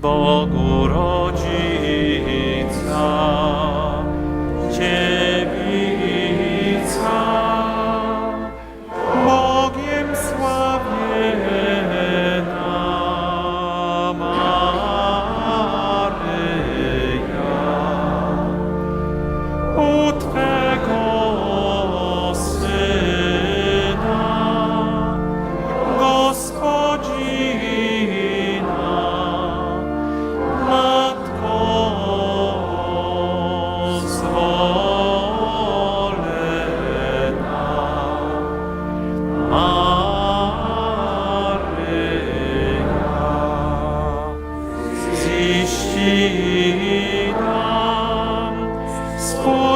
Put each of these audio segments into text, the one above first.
Bogu rodzica,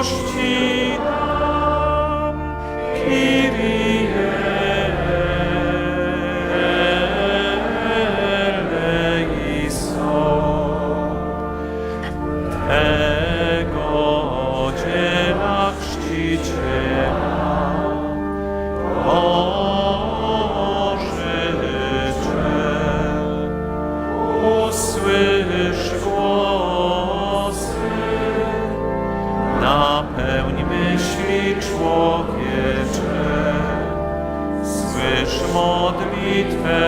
miłości. Modlitwę,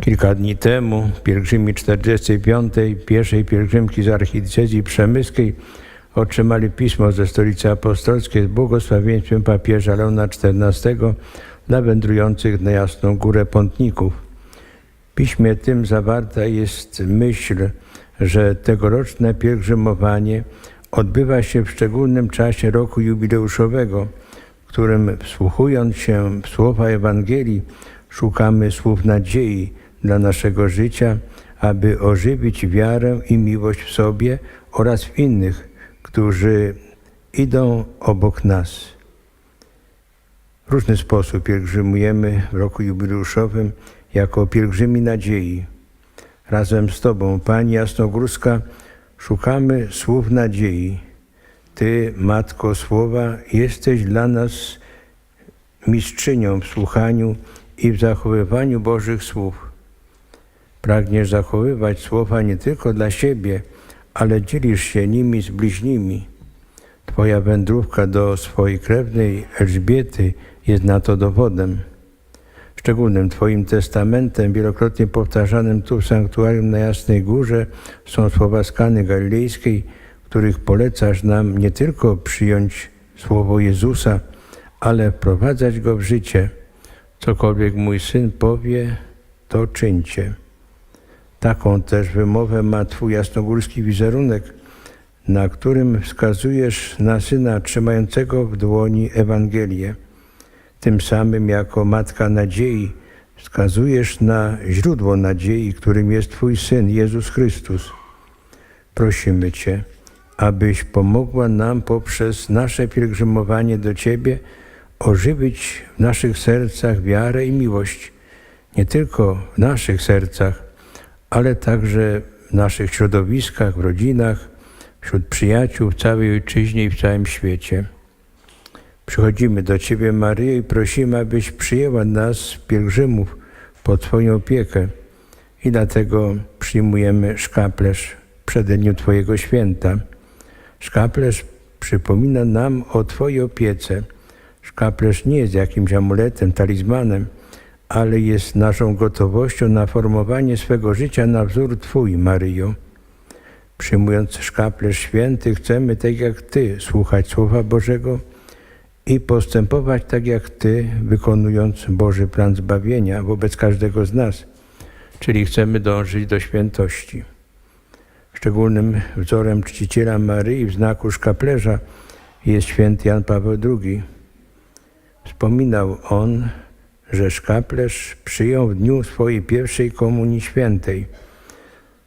Kilka dni temu pielgrzymi 45. pierwszej pielgrzymki z archidiecezji przemyskiej otrzymali pismo ze stolicy apostolskiej z błogosławieństwem papieża Leona XIV dla wędrujących na Jasną Górę pątników. W piśmie tym zawarta jest myśl, że tegoroczne pielgrzymowanie odbywa się w szczególnym czasie roku jubileuszowego, w którym wsłuchując się w słowa Ewangelii, szukamy słów nadziei dla naszego życia, aby ożywić wiarę i miłość w sobie oraz w innych, którzy idą obok nas. W różny sposób pielgrzymujemy w roku jubileuszowym jako pielgrzymi nadziei. Razem z Tobą, Pani Jasnogórska, szukamy słów nadziei. Ty, Matko Słowa, jesteś dla nas mistrzynią w słuchaniu i w zachowywaniu Bożych słów. Pragniesz zachowywać słowa nie tylko dla siebie, ale dzielisz się nimi z bliźnimi. Twoja wędrówka do swojej krewnej Elżbiety jest na to dowodem. Szczególnym Twoim testamentem, wielokrotnie powtarzanym tu w sanktuarium na Jasnej Górze, są słowa z Kany Galilejskiej, których polecasz nam nie tylko przyjąć słowo Jezusa, ale wprowadzać go w życie. Cokolwiek mój syn powie, to czyńcie. Taką też wymowę ma Twój jasnogórski wizerunek, na którym wskazujesz na syna trzymającego w dłoni Ewangelię. Tym samym jako Matka Nadziei wskazujesz na źródło nadziei, którym jest Twój Syn Jezus Chrystus. Prosimy Cię, abyś pomogła nam poprzez nasze pielgrzymowanie do Ciebie ożywić w naszych sercach wiarę i miłość, nie tylko w naszych sercach, ale także w naszych środowiskach, w rodzinach, wśród przyjaciół w całej ojczyźnie i w całym świecie. Przychodzimy do Ciebie, Maryjo, i prosimy, abyś przyjęła nas, pielgrzymów, pod Twoją opiekę. I dlatego przyjmujemy szkaplerz w przededniu Twojego święta. Szkaplerz przypomina nam o Twojej opiece. Szkaplerz nie jest jakimś amuletem, talizmanem, ale jest naszą gotowością na formowanie swego życia na wzór Twój, Maryjo. Przyjmując szkaplerz święty, chcemy, tak jak Ty, słuchać Słowa Bożego i postępować tak jak Ty, wykonując Boży plan zbawienia wobec każdego z nas, czyli chcemy dążyć do świętości. Szczególnym wzorem czciciela Maryi w znaku szkaplerza jest święty Jan Paweł II. Wspominał on, że szkaplerz przyjął w dniu swojej pierwszej komunii świętej.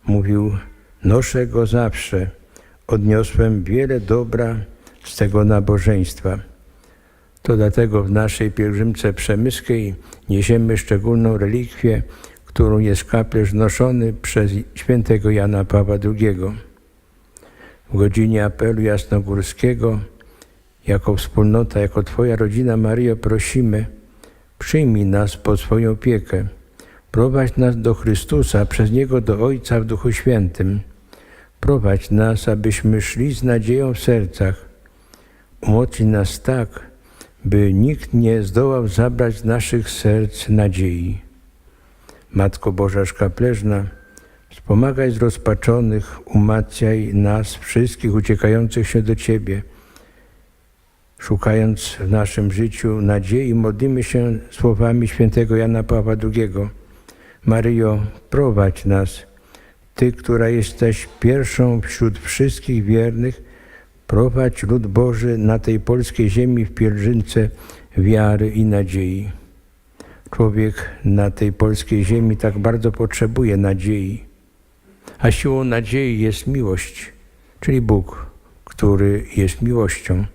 Mówił, noszę go zawsze, odniosłem wiele dobra z tego nabożeństwa. To dlatego w naszej pielgrzymce przemyskiej niesiemy szczególną relikwię, którą jest szkaplerz noszony przez świętego Jana Pawła II. W godzinie apelu jasnogórskiego, jako wspólnota, jako Twoja rodzina, Maryjo, prosimy, przyjmij nas pod swoją opiekę. Prowadź nas do Chrystusa, przez Niego do Ojca w Duchu Świętym. Prowadź nas, abyśmy szli z nadzieją w sercach. Umocnij nas tak, by nikt nie zdołał zabrać z naszych serc nadziei. Matko Boża Szkapleżna, wspomagaj zrozpaczonych, umacniaj nas wszystkich uciekających się do Ciebie. Szukając w naszym życiu nadziei, modlimy się słowami świętego Jana Pawła II. Maryjo, prowadź nas, Ty, która jesteś pierwszą wśród wszystkich wiernych, prowadź lud Boży na tej polskiej ziemi w pielgrzymce wiary i nadziei. Człowiek na tej polskiej ziemi tak bardzo potrzebuje nadziei, a siłą nadziei jest miłość, czyli Bóg, który jest miłością.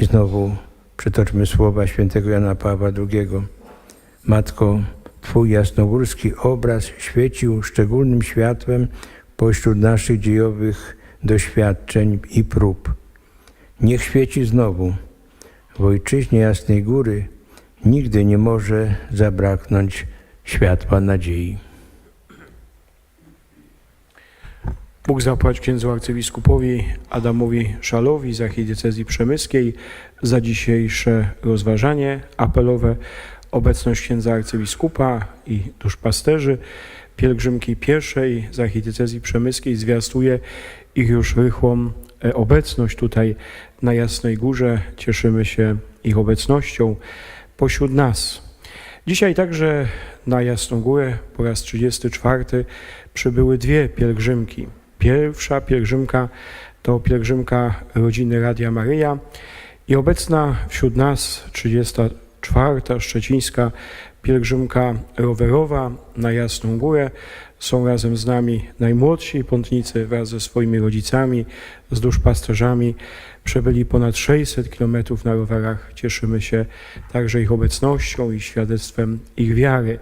I znowu przytoczmy słowa świętego Jana Pawła II. Matko, Twój jasnogórski obraz świecił szczególnym światłem pośród naszych dziejowych doświadczeń i prób. Niech świeci znowu. W ojczyźnie Jasnej Góry nigdy nie może zabraknąć światła nadziei. Bóg zapłać księdzu arcybiskupowi Adamowi Szalowi z archidiecezji przemyskiej za dzisiejsze rozważanie apelowe, obecność księdza arcybiskupa i duszpasterzy. Pielgrzymki pierwszej z archidiecezji przemyskiej zwiastuje ich już rychłą e, obecność tutaj na Jasnej Górze. Cieszymy się ich obecnością pośród nas. Dzisiaj także na Jasną Górę po raz 34 przybyły dwie pielgrzymki. Pierwsza pielgrzymka to pielgrzymka rodziny Radia Maryja i obecna wśród nas 34. szczecińska pielgrzymka rowerowa na Jasną Górę. Są razem z nami najmłodsi pątnicy wraz ze swoimi rodzicami, z duszpasterzami. Przebyli ponad 600 kilometrów na rowerach. Cieszymy się także ich obecnością i świadectwem ich wiary.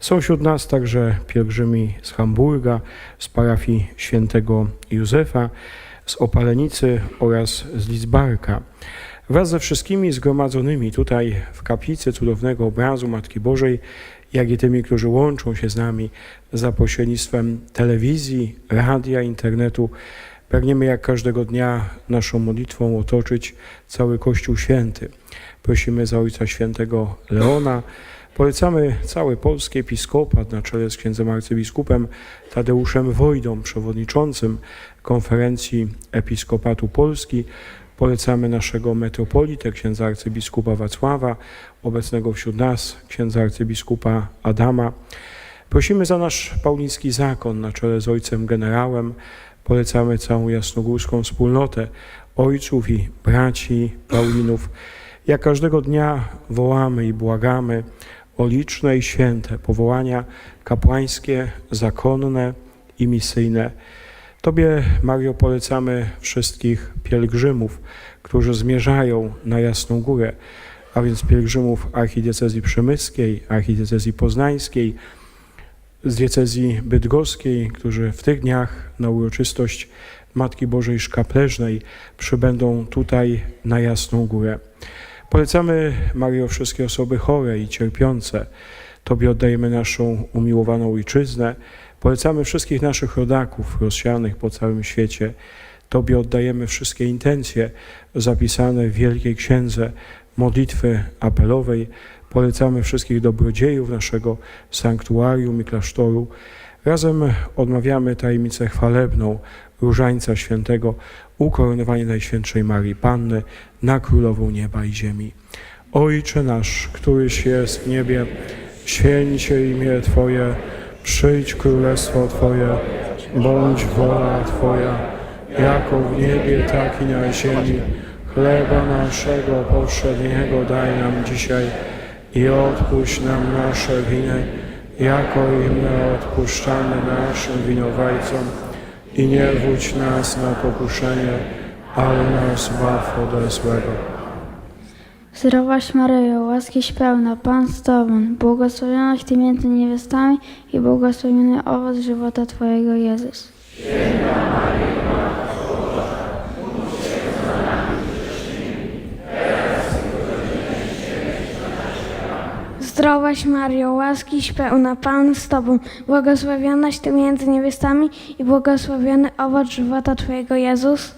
Są wśród nas także pielgrzymi z Hamburga, z parafii świętego Józefa, z Opalenicy oraz z Lidzbarka. Wraz ze wszystkimi zgromadzonymi tutaj w kaplicy cudownego obrazu Matki Bożej, jak i tymi, którzy łączą się z nami za pośrednictwem telewizji, radia, internetu, pragniemy jak każdego dnia naszą modlitwą otoczyć cały Kościół Święty. Prosimy za Ojca Świętego Leona, Polecamy cały polski episkopat na czele z księdzem arcybiskupem Tadeuszem Wojdą, przewodniczącym konferencji Episkopatu Polski. Polecamy naszego metropolitę, księdza arcybiskupa Wacława, obecnego wśród nas, księdza arcybiskupa Adama. Prosimy za nasz pauliński zakon na czele z ojcem generałem. Polecamy całą jasnogórską wspólnotę ojców i braci Paulinów. Jak każdego dnia wołamy i błagamy o liczne i święte powołania kapłańskie, zakonne i misyjne. Tobie, Mario, polecamy wszystkich pielgrzymów, którzy zmierzają na Jasną Górę, a więc pielgrzymów archidiecezji przemyskiej, archidiecezji poznańskiej, z diecezji bydgoskiej, którzy w tych dniach na uroczystość Matki Bożej Szkapleżnej przybędą tutaj na Jasną Górę. Polecamy, Mario, wszystkie osoby chore i cierpiące. Tobie oddajemy naszą umiłowaną ojczyznę. Polecamy wszystkich naszych rodaków rozsianych po całym świecie. Tobie oddajemy wszystkie intencje zapisane w Wielkiej Księdze modlitwy apelowej. Polecamy wszystkich dobrodziejów naszego sanktuarium i klasztoru. Razem odmawiamy tajemnicę chwalebną Różańca Świętego, ukoronowanie Najświętszej Marii Panny na Królową Nieba i Ziemi. Ojcze nasz, któryś jest w niebie, święć się imię Twoje, przyjdź królestwo Twoje, bądź wola Twoja, jako w niebie, tak i na ziemi. Chleba naszego powszedniego daj nam dzisiaj i odpuść nam nasze winy, jako i my odpuszczamy naszym winowajcom. I nie wódź nas na pokuszenie, ale nas zbaw ode złego. Zdrowaś Maryjo, łaskiś pełna, Pan z Tobą, błogosławionaś Ty między niewiastami i błogosławiony owoc żywota Twojego Jezus. Zdrowaś Mario, łaskiś pełna, Pan z Tobą, błogosławionaś Ty między niewiastami i błogosławiony owoc żywota Twojego Jezus.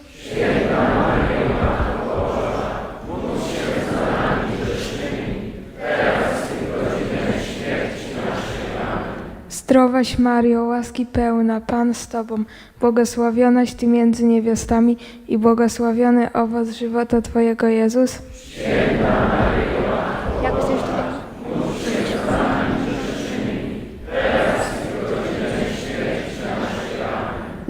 Zdrowaś Mario, łaski pełna, Pan z Tobą, błogosławionaś Ty między niewiastami i błogosławiony owoc żywota Twojego Jezus.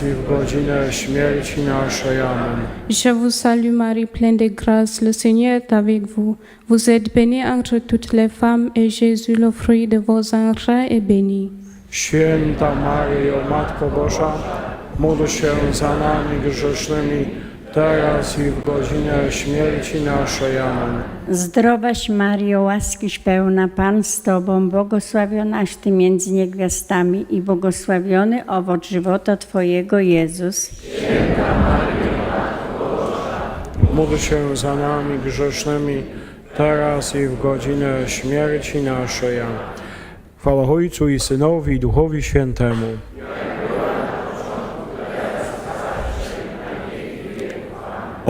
Teraz i w godzinę śmierci naszej. Amen. Je vous salue Marie, pleine de grâce, le Seigneur est avec vous. Vous êtes bénie entre toutes les femmes et Jésus, le fruit de vos entrailles, est béni. Święta Maryjo, Matko Boża, módl się za nami grzesznymi, teraz i w godzinę śmierci naszej. Amen. Zdrowaś Mario, łaskiś pełna, Pan z Tobą, błogosławionaś Ty między niewiastami i błogosławiony owoc żywota Twojego Jezus. Módl się za nami grzesznymi, teraz i w godzinę śmierci naszej. Amen. Chwała Ojcu i Synowi i Duchowi Świętemu.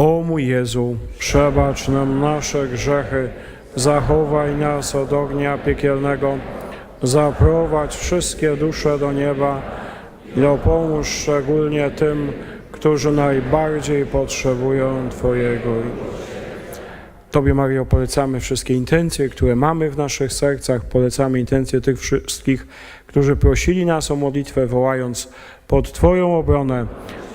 O mój Jezu, przebacz nam nasze grzechy, zachowaj nas od ognia piekielnego, zaprowadź wszystkie dusze do nieba i dopomóż szczególnie tym, którzy najbardziej potrzebują Twojego. Tobie, Mario, polecamy wszystkie intencje, które mamy w naszych sercach. Polecamy intencje tych wszystkich, którzy prosili nas o modlitwę, wołając pod Twoją obronę.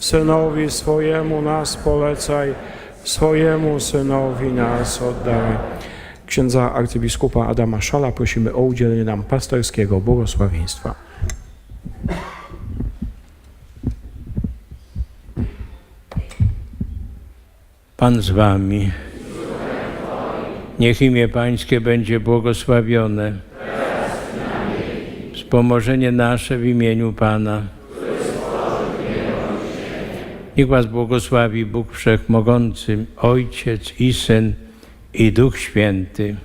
Synowi swojemu nas polecaj, swojemu Synowi nas oddaj. Księdza arcybiskupa Adama Szala prosimy o udzielenie nam pasterskiego błogosławieństwa. Pan z wami. Niech imię Pańskie będzie błogosławione. Wspomożenie nasze w imieniu Pana. Niech Was błogosławi Bóg Wszechmogący, Ojciec i Syn i Duch Święty.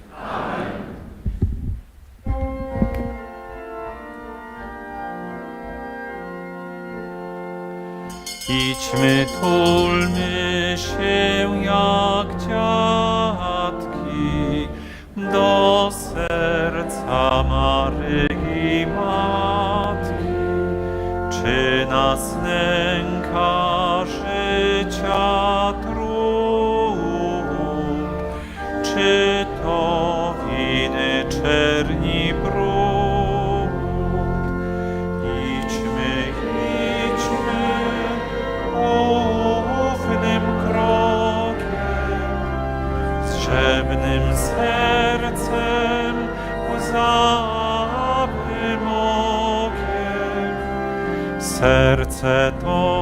Idźmy, tulmy się jak dziadki do serca Maryi Matki. Czy nas nęka czy to winy czerni brud? Idźmy, idźmy ufnym krokiem, zrzewnym sercem, łzawym okiem. Serce to